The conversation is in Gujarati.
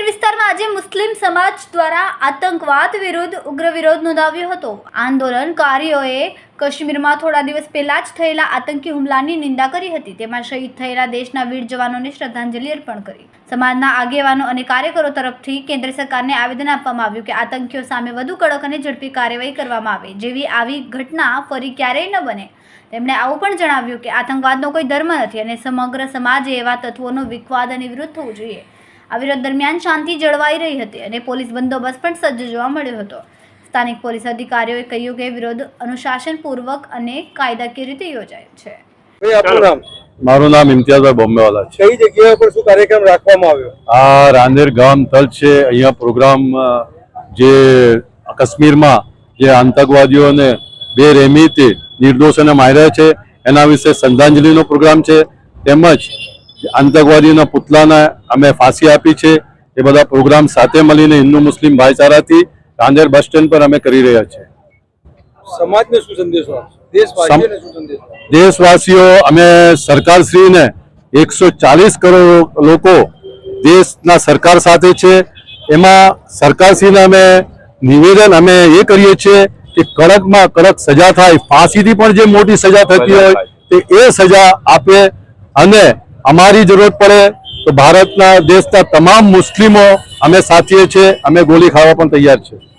રાંદેર વિસ્તારમાં આજે મુસ્લિમ સમાજ દ્વારા આતંકવાદ વિરુદ્ધ ઉગ્ર વિરોધ નોંધાવ્યો હતો. આંદોલનકારીઓએ કાશ્મીરમાં થોડા દિવસ પહેલાં જ થયેલા આતંકી હુમલાની નિંદા કરી હતી. તેમાં શહીદ થયેલા દેશના વીર જવાનોને શ્રદ્ધાંજલિ અર્પણ કરી. સમાજના આગેવાનો અને કાર્યકરો તરફથી કેન્દ્ર સરકારને આવેદન આપવામાં આવ્યું કે આતંકીઓ સામે વધુ કડક અને ઝડપી કાર્યવાહી કરવામાં આવે. જેવી આવી ઘટના ફરી ક્યારેય ન બને. તેમણે આવું પણ જણાવ્યું કે આતંકવાદનો કોઈ ધર્મ નથી અને સમગ્ર સમાજે એવા તત્વોનો વિખવાદ અને વિરોધ થવો જોઈએ. આ વિરોધ દરમિયાન શાંતિ જળવાઈ રહી હતી અને પોલીસ બંદોબસ્ત પણ સજ્જ જોવા મળ્યો હતો. સ્થાનિક પોલીસ અધિકારીઓએ કહ્યું કે વિરોધ અનુશાસનપૂર્વક અને કાયદાકીય રીતે યોજાયો છે. મારું નામ ઇમ્તિયાઝભાઈ બોમ્બેવાલા છે. કઈ જગ્યા પર શું કાર્યક્રમ રાખવામાં આવ્યો? આ રાંદેર ગામ તલ છે. અહીંયા પ્રોગ્રામ જે કાશ્મીરમાં જે આતંકવાદીઓને નિર્દોષ નિર્દોષોને માર્યા છે એના વિશે શ્રદ્ધાંજલિનો પ્રોગ્રામ છે. તેમજ આતંકવાદીના પુતલાને અમે ફાંસી આપી છે. એ બધા પ્રોગ્રામ સાથે મળીને હિન્દુ મુસ્લિમ ભાઈચારાથી રાંદેર બસ સ્ટેન્ડ પર અમે કરી રહ્યા છીએ. સમાજને શું સંદેશો આપશો? દેશવાસીઓને શું સંદેશો આપશો? દેશવાસીઓ અમે સરકારશ્રીને એકસો ચાલીસ કરોડ લોકો દેશના સરકાર સાથે છે. એમાં સરકારશ્રીને અમે નિવેદન અમે એ કરીએ છીએ કે કડકમાં કડક સજા થાય. ફાંસીથી પણ જે મોટી સજા થતી હોય તે એ સજા આપે અને અમારી જરૂરત પડે તો ભારતના દેશના તમામ મુસ્લિમો અમે સાથીએ છીએ, અમે ગોળી ખાવા પણ તૈયાર છે